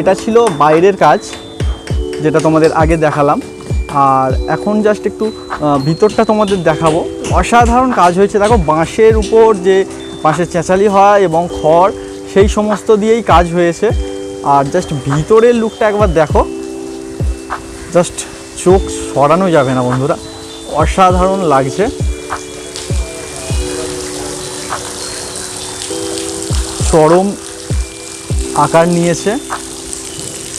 এটা ছিল বাইরের কাজ, যেটা তোমাদের আগে দেখালাম। আর এখন জাস্ট একটু ভিতরটা তোমাদের দেখাবো। অসাধারণ কাজ হয়েছে। দেখো, বাঁশের উপর যে বাঁশের চেঁচালি হয় এবং খড়, সেই সমস্ত দিয়েই কাজ হয়েছে। আর জাস্ট ভিতরের লুকটা একবার দেখো। জাস্ট চোখ সরানো যাবে না বন্ধুরা। অসাধারণ লাগছে। চরম আকার নিয়েছে।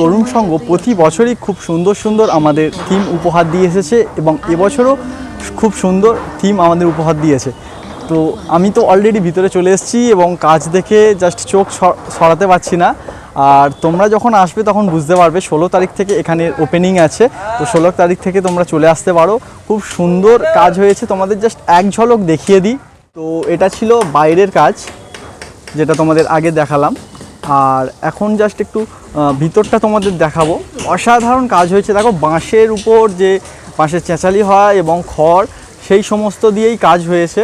তরুণ সংঘ প্রতি বছরই খুব সুন্দর সুন্দর আমাদের থিম উপহার দিয়ে এসেছে এবং এবছরও খুব সুন্দর থিম আমাদের উপহার দিয়েছে। তো আমি তো অলরেডি ভিতরে চলে এসেছি এবং কাজ দেখে জাস্ট চোখ সরাতে পারছি না। আর তোমরা যখন আসবে তখন বুঝতে পারবে, ষোলো তারিখ থেকে এখানে ওপেনিং আছে। তো ষোলো তারিখ থেকে তোমরা চলে আসতে পারো। খুব সুন্দর কাজ হয়েছে। তোমাদের জাস্ট এক ঝলক দেখিয়ে দিই। তো এটা ছিল বাইরের কাজ, যেটা তোমাদের আগে দেখালাম। আর এখন জাস্ট একটু ভিতরটা তোমাদের দেখাবো। অসাধারণ কাজ হয়েছে। দেখো, বাঁশের উপর যে বাঁশের চেঁচালি হয় এবং খড়, সেই সমস্ত দিয়েই কাজ হয়েছে।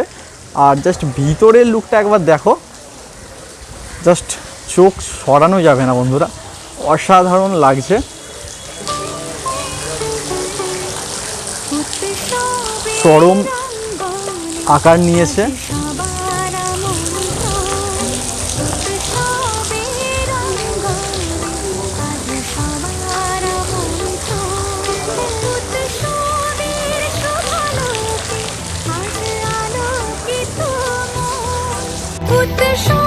আর জাস্ট ভিতরের লুকটা একবার দেখো। জাস্ট চোখ সরানো যাবে না বন্ধুরা। অসাধারণ লাগছে। চরম আকার নিয়েছে। Goed persoon.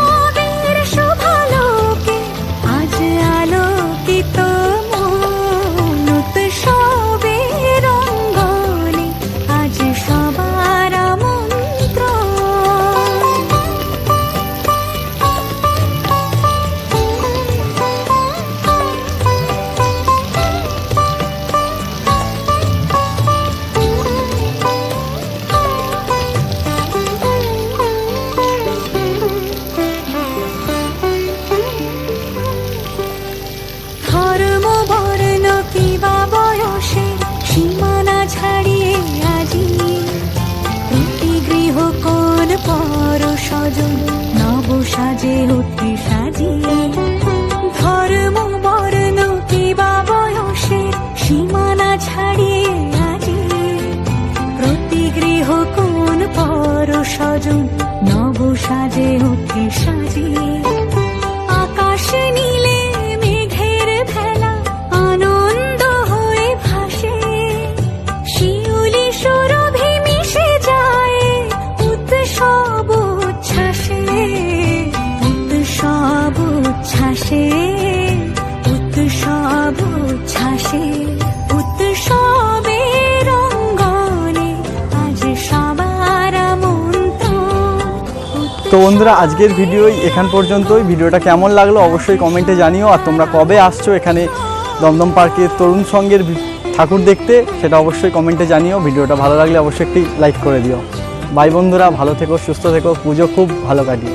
ছাড়িয়ে আজি প্রতি গৃহ কোন পর সজন নব সাজে ওকে সাজিয়ে আকাশ নীলে মেঘের ভেলা আনন্দ হয়ে ভাসে। শিউলি সৌরভে মিশে যায়, উৎসব উচ্ছ্বাসে উৎসব উচ্ছ্বাসে। তো বন্ধুরা, আজকের ভিডিও এখান পর্যন্তই। ভিডিওটা কেমন লাগল অবশ্যই কমেন্টে জানিও। আর তোমরা কবে আসছো এখানে দমদম পার্কে তরুণ সঙ্গের ঠাকুর দেখতে, সেটা অবশ্যই কমেন্টে জানিও। ভিডিওটা ভালো লাগলে অবশ্যই একটি লাইক করে দিও। বাই বন্ধুরা, ভালো থেকো, সুস্থ থেকো, পুজো খুব ভালো কাটিও